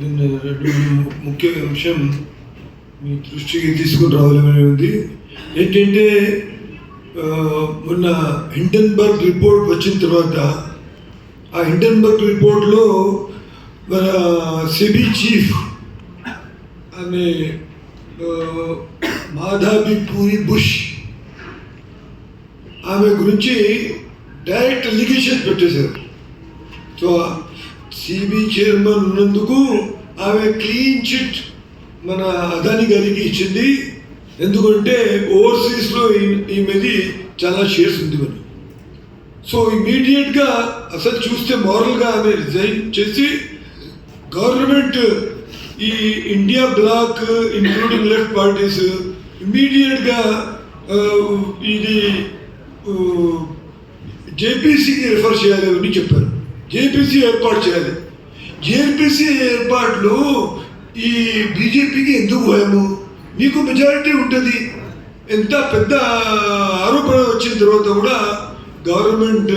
రెండు ముఖ్య అంశం మీ దృష్టికి తీసుకుని రావాలని ఉంది. ఏంటంటే మొన్న హిండన్బర్గ్ రిపోర్ట్ వచ్చిన తర్వాత ఆ హిండన్బర్గ్ రిపోర్ట్లో మన సెబీ చీఫ్ అనే మాధాబి పూరి బుష్ ఆమె గురించి డైరెక్ట్ అలిగేషన్ పెట్టేశారు. సో సిబి చైర్మన్ ఉన్నందుకు ఆమె క్లీన్ చిట్ మన అదాని గారికి ఇచ్చింది. ఎందుకంటే ఓవర్సీస్లో ఈమెది చాలా షేర్స్ ఉంది మరి. సో ఇమీడియట్గా అసలు చూస్తే మోరల్గా ఆమె రిజైన్ చేసి గవర్నమెంట్ ఈ India block including left parties ఇమీడియట్గా ఇది జేపీసీకి రిఫర్ చేయాలి అని చెప్పారు. జేపీసీ ఏర్పాటు చేయాలి. జేపీసీ ఏర్పాట్లు ఈ బీజేపీకి ఎందుకు భయము? మీకు మెజారిటీ ఉంటుంది. ఎంత పెద్ద ఆరోపణ వచ్చిన తర్వాత కూడా గవర్నమెంట్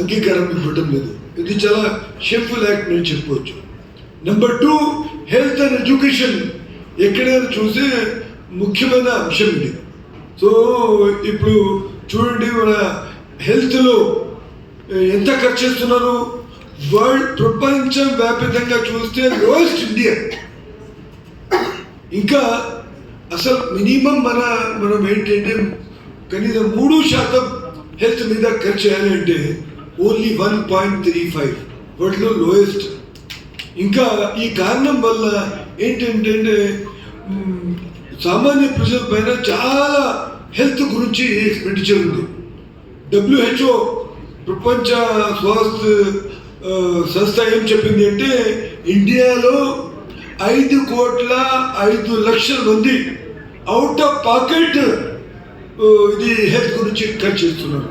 అంగీకారం ఇవ్వటం లేదు. ఇది చాలా షేమ్ఫుల్ యాక్ట్ నేను చెప్పుకోవచ్చు number two health and education ఎక్కడైనా చూస్తే ముఖ్యమైన అంశం ఇది. సో ఇప్పుడు చూడండి మన హెల్త్లో ఎంత ఖర్చు చేస్తున్నారు? వరల్డ్ ప్రపంచం వ్యాపితంగా చూస్తే లోయెస్ట్ ఇండియా ఇంకా అసలు మినిమం మన మనం ఏంటంటే కనీసం మూడు శాతం హెల్త్ మీద ఖర్చు చేయాలంటే only one point three five. వరల్డ్లో లోయెస్ట్. ఇంకా ఈ కారణం వల్ల ఏంటంటే సామాన్య ప్రజల పైన చాలా హెల్త్ గురించి ఎక్స్పెండిచర్ ఉంది. డబ్ల్యూహెచ్ఓ ప్రపంచ స్వాస్థ్య సంస్థ ఏం చెప్పింది అంటే ఇండియాలో ఐదు కోట్ల ఐదు లక్షల మంది అవుట్ ఆఫ్ పాకెట్ ఇది హెల్త్ గురించి ఖర్చు చేస్తున్నారు.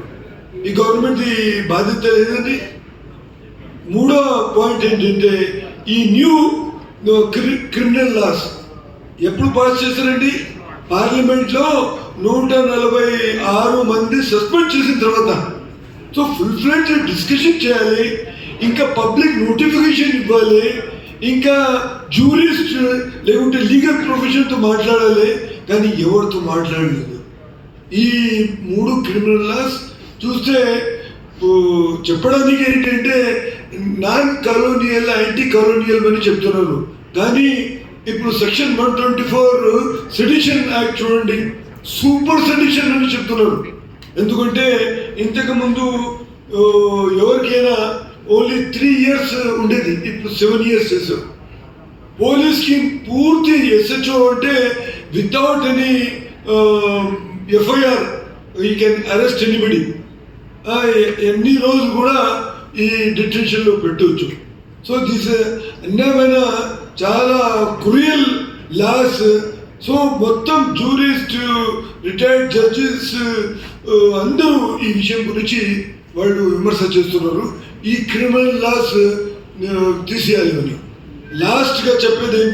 ఈ గవర్నమెంట్ బాధ్యత లేదండి మూడో పాయింట్ ఏంటంటే ఈ న్యూ క్రిమినల్ లాస్ ఎప్పుడు పాస్ చేశారండి? పార్లమెంట్లో నూట నలభై ఆరు మంది సస్పెండ్ చేసిన తర్వాత. సో ఫుల్ ఫ్లెడ్ డిస్కషన్ చేయాలి. ఇంకా పబ్లిక్ నోటిఫికేషన్ ఇవ్వాలి ఇంకా జూరిస్ట్ లేకుంటే లీగల్ ప్రొఫెషన్తో మాట్లాడాలి కానీ ఎవరితో మాట్లాడలేదు. ఈ మూడు క్రిమినల్ లాస్ చూస్తే చెప్పడానికి ఏంటంటే నాన్ కలోనియల్ యాంటీ కలోనియల్ అని చెప్తున్నారు. కానీ ఇప్పుడు section one twenty four sedition act చూడండి సూపర్ సెడిషన్ అని చెప్తున్నారు. ఎందుకంటే ఇంతకు ముందు ఎవరికైనా ఓన్లీ త్రీ ఇయర్స్ ఉండేది. ఇప్పుడు సెవెన్ ఇయర్స్ చేశారు పోలీస్కి పూర్తి ఎస్హెచ్ఓ అంటే without any FIR you can arrest anybody ఎన్ని రోజులు కూడా ఈ డిటెన్షన్లో పెట్టవచ్చు. సో దిస్ uh, అన్యమైన చాలా క్రూయల్ లాస్ సో మొత్తం జూరిస్ట్ రిటైర్డ్ జడ్జెస్ అందరూ ఈ విషయం గురించి వాళ్ళు విమర్శ చేస్తున్నారు. ఈ క్రిమినల్ లాస్ తీసేయాలి అని లాస్ట్గా చెప్పేది ఏంటి